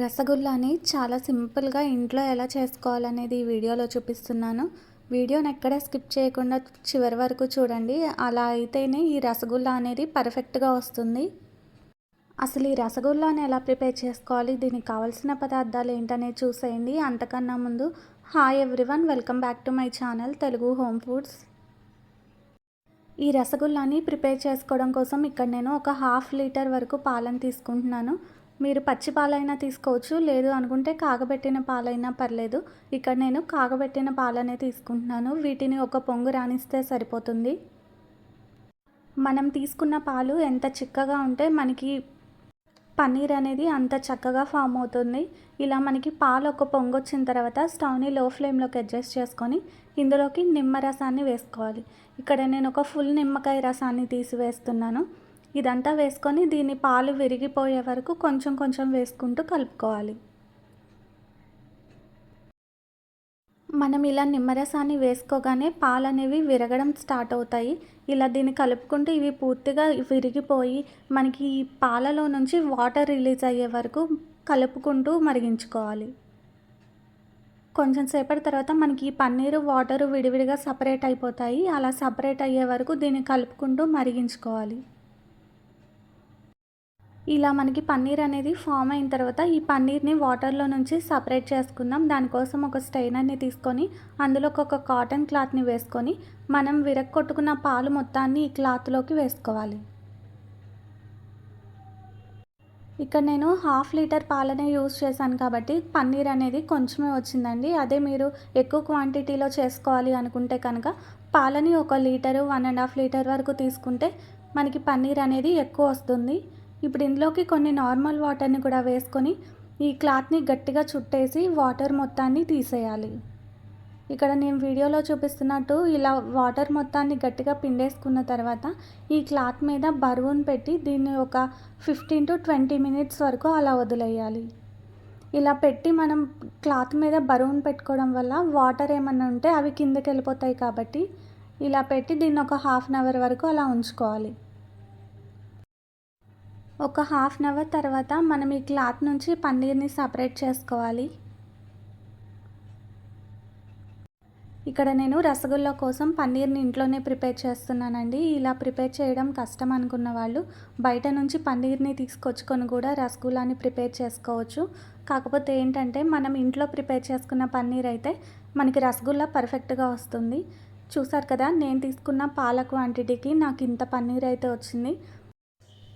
రసగుల్లాని చాలా సింపుల్గా ఇంట్లో ఎలా చేసుకోవాలనేది ఈ వీడియోలో చూపిస్తున్నాను. వీడియోని ఎక్కడ స్కిప్ చేయకుండా చివరి వరకు చూడండి. అలా అయితేనే ఈ రసగుల్లా అనేది పర్ఫెక్ట్గా వస్తుంది. అసలు ఈ రసగుల్లాని ఎలా ప్రిపేర్ చేసుకోవాలి? దీనికి కావాల్సిన పదార్థాలు ఏంటనేది చూసేయండి. అంతకన్నా ముందు hi everyone welcome back to my channel Telugu home foods. ఈ రసగుల్లాని ప్రిపేర్ చేసుకోవడం కోసం ఇక్కడ నేను ఒక హాఫ్ లీటర్ వరకు పాలను తీసుకుంటున్నాను. మీరు పచ్చి పాలైనా తీసుకోవచ్చు లేదు అనుకుంటే కాగబెట్టిన పాలైనా పర్లేదు. ఇక్కడ నేను కాగబెట్టిన పాలనే తీసుకుంటున్నాను. వీటిని ఒక పొంగు రాణిస్తే సరిపోతుంది. మనం తీసుకున్న పాలు ఎంత చిక్కగా ఉంటే మనకి పన్నీర్ అనేది అంత చక్కగా ఫామ్ అవుతుంది. ఇలా మనకి పాలు ఒక పొంగు వచ్చిన తర్వాత స్టవ్ని లో ఫ్లేమ్లోకి అడ్జస్ట్ చేసుకొని ఇందులోకి నిమ్మ రసాన్ని వేసుకోవాలి. ఇక్కడ నేను ఒక ఫుల్ నిమ్మకాయ రసాన్ని తీసి వేస్తున్నాను ఇదంతా వేసుకొని దీన్ని పాలు విరిగిపోయే వరకు కొంచెం కొంచెం వేసుకుంటూ కలుపుకోవాలి. మనం ఇలా నిమ్మరసాన్ని వేసుకోగానే పాలు అనేవి విరగడం స్టార్ట్ అవుతాయి. ఇలా దీన్ని కలుపుకుంటూ ఇవి పూర్తిగా విరిగిపోయి మనకి ఈ పాలలో నుంచి వాటర్ రిలీజ్ అయ్యే వరకు కలుపుకుంటూ మరిగించుకోవాలి. కొంచెం సేపటి తర్వాత మనకి ఈ పన్నీరు వాటరు విడివిడిగా సపరేట్ అయిపోతాయి. అలా సపరేట్ అయ్యే వరకు దీన్ని కలుపుకుంటూ మరిగించుకోవాలి. ఇలా మనకి పన్నీర్ అనేది ఫామ్ అయిన తర్వాత ఈ పన్నీర్ని వాటర్లో నుంచి సపరేట్ చేసుకుందాం. దానికోసం ఒక స్టైనర్ని తీసుకొని అందులో ఒక కాటన్ క్లాత్ని వేసుకొని మనం విరక్కొట్టుకున్న పాలు మొత్తాన్ని ఈ క్లాత్లోకి వేసుకోవాలి. ఇక్కడ నేను హాఫ్ లీటర్ పాలనే యూజ్ చేశాను కాబట్టి పన్నీర్ అనేది కొంచెమే వచ్చిందండి. అదే మీరు ఎక్కువ క్వాంటిటీలో చేసుకోవాలి అనుకుంటే కనుక పాలని ఒక litre one and half litre వరకు తీసుకుంటే మనకి పన్నీర్ అనేది ఎక్కువ వస్తుంది. ఇప్పుడు ఇందులోకి కొన్ని నార్మల్ వాటర్ని కూడా వేసుకొని ఈ క్లాత్ని గట్టిగా చుట్టేసి వాటర్ మొత్తాన్ని తీసేయాలి. ఇక్కడ నేను వీడియోలో చూపిస్తున్నట్టు ఇలా వాటర్ మొత్తాన్ని గట్టిగా పిండేసుకున్న తర్వాత ఈ క్లాత్ మీద బరువును పెట్టి దీన్ని ఒక ఫిఫ్టీన్ టు ట్వంటీ మినిట్స్ వరకు అలా వదిలేయాలి. ఇలా పెట్టి మనం క్లాత్ మీద బరువును పెట్టుకోవడం వల్ల వాటర్ ఏమన్నా ఉంటే అవి కిందకి వెళ్ళిపోతాయి కాబట్టి ఇలా పెట్టి దీన్ని ఒక హాఫ్ అన్ అవర్ వరకు అలా ఉంచుకోవాలి. ఒక హాఫ్ అన్ అవర్ తర్వాత మనం ఈ క్లాత్ నుంచి పన్నీర్ని సపరేట్ చేసుకోవాలి. ఇక్కడ నేను రసగుల్లా కోసం పన్నీర్ని ఇంట్లోనే ప్రిపేర్ చేస్తున్నానండి. ఇలా ప్రిపేర్ చేయడం కష్టం అనుకున్న వాళ్ళు బయట నుంచి పన్నీర్ని తీసుకొచ్చుకొని కూడా రసగుల్లాని ప్రిపేర్ చేసుకోవచ్చు. కాకపోతే ఏంటంటే మనం ఇంట్లో ప్రిపేర్ చేసుకున్న పన్నీర్ అయితే మనకి రసగుల్లా పర్ఫెక్ట్గా వస్తుంది. చూసారు కదా నేను తీసుకున్న పాల క్వాంటిటీకి నాకు ఇంత పన్నీర్ అయితే వచ్చింది.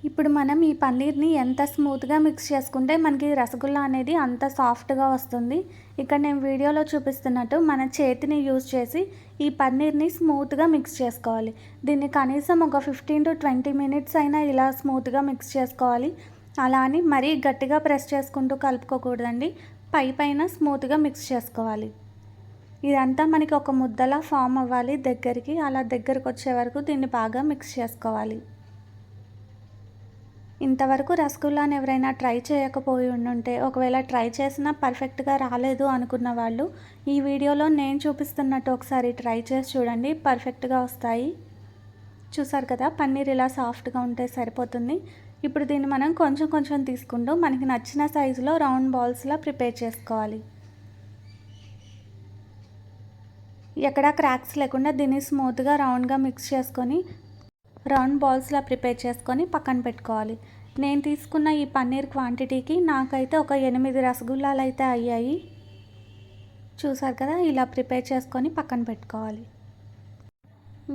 ఇప్పుడు మనం ఈ పన్నీర్ని ఎంత స్మూత్గా మిక్స్ చేసుకుంటే మనకి రసగుల్లా అనేది అంత సాఫ్ట్గా వస్తుంది. ఇక్కడ నేను వీడియోలో చూపిస్తున్నట్టు మన చేతిని యూజ్ చేసి ఈ పన్నీర్ని స్మూత్గా మిక్స్ చేసుకోవాలి. దీన్ని కనీసం ఒక ఫిఫ్టీన్ టు ట్వంటీ మినిట్స్ అయినా ఇలా స్మూత్గా మిక్స్ చేసుకోవాలి. అలా అని మరీ గట్టిగా ప్రెస్ చేసుకుంటూ కలుపుకోకూడదండి. పై పైన స్మూత్గా మిక్స్ చేసుకోవాలి. ఇదంతా మనకి ఒక ముద్దలా ఫామ్ అవ్వాలి దగ్గరికి. అలా దగ్గరకు వచ్చే వరకు దీన్ని బాగా మిక్స్ చేసుకోవాలి. ఇంతవరకు రసగుల్లాని ఎవరైనా ట్రై చేయకపోయి ఉండుంటే ఒకవేళ ట్రై చేసినా పర్ఫెక్ట్గా రాలేదు అనుకున్న వాళ్ళు ఈ వీడియోలో నేను చూపిస్తున్నట్టు ఒకసారి ట్రై చేసి చూడండి పర్ఫెక్ట్గా వస్తాయి. చూసారు కదా పన్నీర్ ఇలా సాఫ్ట్గా ఉంటే సరిపోతుంది. ఇప్పుడు దీన్ని మనం కొంచెం కొంచెం తీసుకుంటూ మనకి నచ్చిన సైజులో రౌండ్ బాల్స్లా ప్రిపేర్ చేసుకోవాలి. ఎక్కడ క్రాక్స్ లేకుండా దీన్ని స్మూత్గా రౌండ్గా మిక్స్ చేసుకొని రౌండ్ బాల్స్లా ప్రిపేర్ చేసుకొని పక్కన పెట్టుకోవాలి. నేను తీసుకున్న ఈ పన్నీర్ క్వాంటిటీకి నాకైతే ఒక ఎనిమిది రసగుల్లాలు అయితే అయ్యాయి. చూసారు కదా ఇలా ప్రిపేర్ చేసుకొని పక్కన పెట్టుకోవాలి.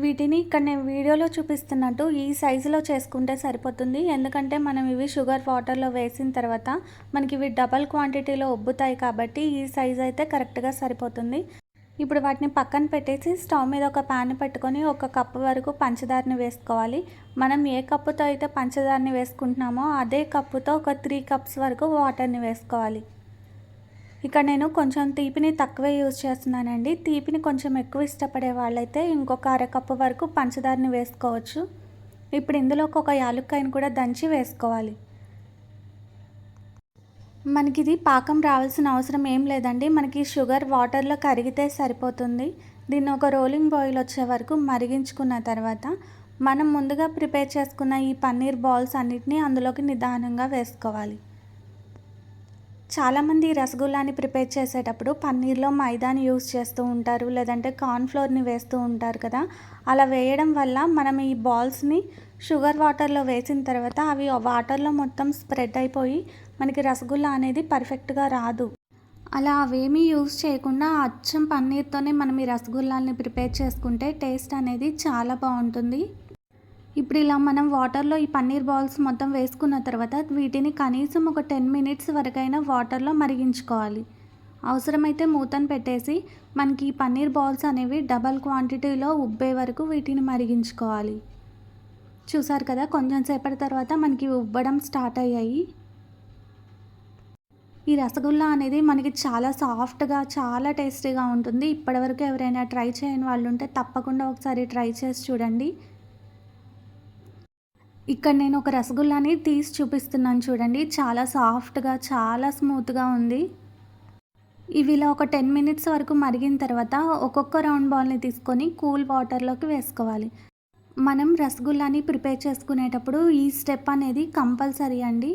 వీటిని ఇక్కడ నేను వీడియోలో చూపిస్తున్నట్టు ఈ సైజులో చేసుకుంటే సరిపోతుంది. ఎందుకంటే మనం ఇవి షుగర్ వాటర్లో వేసిన తర్వాత మనకి ఇవి డబల్ క్వాంటిటీలో ఉబ్బుతాయి కాబట్టి ఈ సైజ్ అయితే కరెక్ట్గా సరిపోతుంది. ఇప్పుడు వాటిని పక్కన పెట్టేసి స్టవ్ మీద ఒక ప్యాన్ పెట్టుకొని ఒక కప్పు వరకు పంచదారని వేసుకోవాలి. మనం ఏ కప్పుతో అయితే పంచదారని వేసుకుంటున్నామో అదే కప్పుతో ఒక త్రీ కప్స్ వరకు వాటర్ని వేసుకోవాలి. ఇక్కడ నేను కొంచెం తీపిని తక్కువే యూజ్ చేస్తున్నానండి. తీపిని కొంచెం ఎక్కువ ఇష్టపడే వాళ్ళైతే ఇంకొక అరకప్పు వరకు పంచదారని వేసుకోవచ్చు. ఇప్పుడు ఇందులోకి ఒక యాలుక్కాయని కూడా దంచి వేసుకోవాలి. మనకి ఇది పాకం రావాల్సిన అవసరం ఏం లేదండి. మనకి షుగర్ వాటర్లో కరిగితే సరిపోతుంది. దీన్ని ఒక రోలింగ్ బాయిల్ వచ్చే వరకు మరిగించుకున్న తర్వాత మనం ముందుగా ప్రిపేర్ చేసుకున్న ఈ పన్నీర్ బాల్స్ అన్నిటినీ అందులోకి నిదానంగా వేసుకోవాలి. చాలామంది రసగుల్లాని ప్రిపేర్ చేసేటప్పుడు పన్నీర్లో మైదాని యూస్ చేస్తూ ఉంటారు లేదంటే కార్న్ఫ్లోర్ని వేస్తూ ఉంటారు కదా. అలా వేయడం వల్ల మనం ఈ బాల్స్ని షుగర్ వాటర్లో వేసిన తర్వాత అవి వాటర్లో మొత్తం స్ప్రెడ్ అయిపోయి మనకి రసగుల్లా అనేది పర్ఫెక్ట్గా రాదు. అలా అవేమీ యూస్ చేయకుండా అచ్చం పన్నీర్తోనే మనం ఈ రసగుల్లాల్ని ప్రిపేర్ చేసుకుంటే టేస్ట్ అనేది చాలా బాగుంటుంది. ఇప్పుడు ఇలా మనం వాటర్లో ఈ పన్నీర్ బాల్స్ మొత్తం వేసుకున్న తర్వాత వీటిని కనీసం ఒక టెన్ మినిట్స్ వరకైనా వాటర్లో మరిగించుకోవాలి. అవసరమైతే మూతను పెట్టేసి మనకి ఈ పన్నీర్ బాల్స్ అనేవి డబల్ క్వాంటిటీలో ఉబ్బే వరకు వీటిని మరిగించుకోవాలి. చూసారు కదా కొంచెం సేపటి తర్వాత మనకి ఉబ్బడం స్టార్ట్ అయ్యాయి. ఈ రసగుల్లా అనేది మనకి చాలా సాఫ్ట్గా చాలా టేస్టీగా ఉంటుంది. ఇప్పటివరకు ఎవరైనా ట్రై చేయని వాళ్ళు ఉంటే తప్పకుండా ఒకసారి ట్రై చేసి చూడండి. ఇక్కడ నేను ఒక రసగుల్లాని తీసి చూపిస్తున్నాను చూడండి. చాలా సాఫ్ట్గా చాలా స్మూత్గా ఉంది. ఇవి ఇలా ఒక టెన్ మినిట్స్ వరకు మరిగిన తర్వాత ఒక్కొక్క రౌండ్ బాల్ని తీసుకొని కూల్ వాటర్లోకి వేసుకోవాలి. మనం రసగుల్లాని ప్రిపేర్ చేసుకునేటప్పుడు ఈ స్టెప్ అనేది కంపల్సరీ అండి.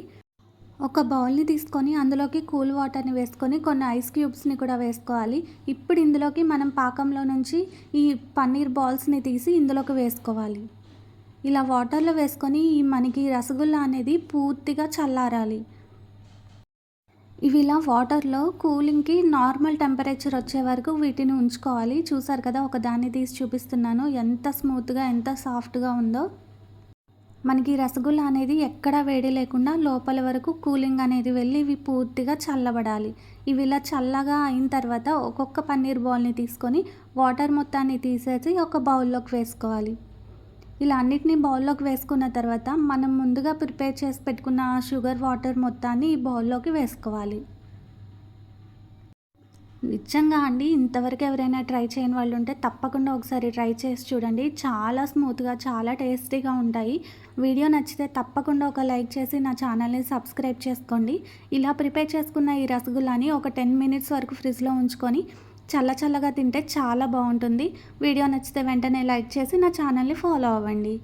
ఒక బౌల్ని తీసుకొని అందులోకి కూల్ వాటర్ని వేసుకొని కొన్ని ఐస్ క్యూబ్స్ని కూడా వేసుకోవాలి. ఇప్పుడు ఇందులోకి మనం పాకంలో నుంచి ఈ పన్నీర్ బాల్స్ని తీసి ఇందులోకి వేసుకోవాలి. ఇలా వాటర్లో వేసుకొని ఈ మనకి రసగుల్లా అనేది పూర్తిగా చల్లారాలి. ఇవి ఇలా వాటర్లో కూలింగ్కి నార్మల్ టెంపరేచర్ వచ్చే వరకు వీటిని ఉంచుకోవాలి. చూసారు కదా ఒక దాన్ని తీసి చూపిస్తున్నాను. ఎంత స్మూత్గా ఎంత సాఫ్ట్గా ఉందో. మనకి రసగుల్లా అనేది ఎక్కడా వేడి లేకుండా లోపల వరకు కూలింగ్ అనేది వెళ్ళి ఇవి పూర్తిగా చల్లబడాలి. ఇవి ఇలా చల్లగా అయిన తర్వాత ఒక్కొక్క పన్నీర్ బాల్ని తీసుకొని వాటర్ మొత్తాన్ని తీసేసి ఒక బౌల్లోకి వేసుకోవాలి. ఇలా అన్నిటినీ బౌల్లోకి వేసుకున్న తర్వాత మనం ముందుగా ప్రిపేర్ చేసి పెట్టుకున్న షుగర్ వాటర్ మొత్తాన్ని ఈ బౌల్లోకి వేసుకోవాలి. నిజంగా అండి ఇంతవరకు ఎవరైనా ట్రై చేయని వాళ్ళు ఉంటే తప్పకుండా ఒకసారి ట్రై చేసి చూడండి. చాలా స్మూత్గా చాలా టేస్టీగా ఉంటాయి. వీడియో నచ్చితే తప్పకుండా ఒక లైక్ చేసి నా ఛానల్ని సబ్స్క్రైబ్ చేసుకోండి. ఇలా ప్రిపేర్ చేసుకున్న ఈ రసగుల్లాని ఒక టెన్ మినిట్స్ వరకు ఫ్రిడ్జ్లో ఉంచుకొని చల్ల చల్లగా తింటే చాలా బాగుంటుంది. వీడియో నచ్చితే వెంటనే లైక్ చేసి నా ఛానల్ని ఫాలో అవ్వండి.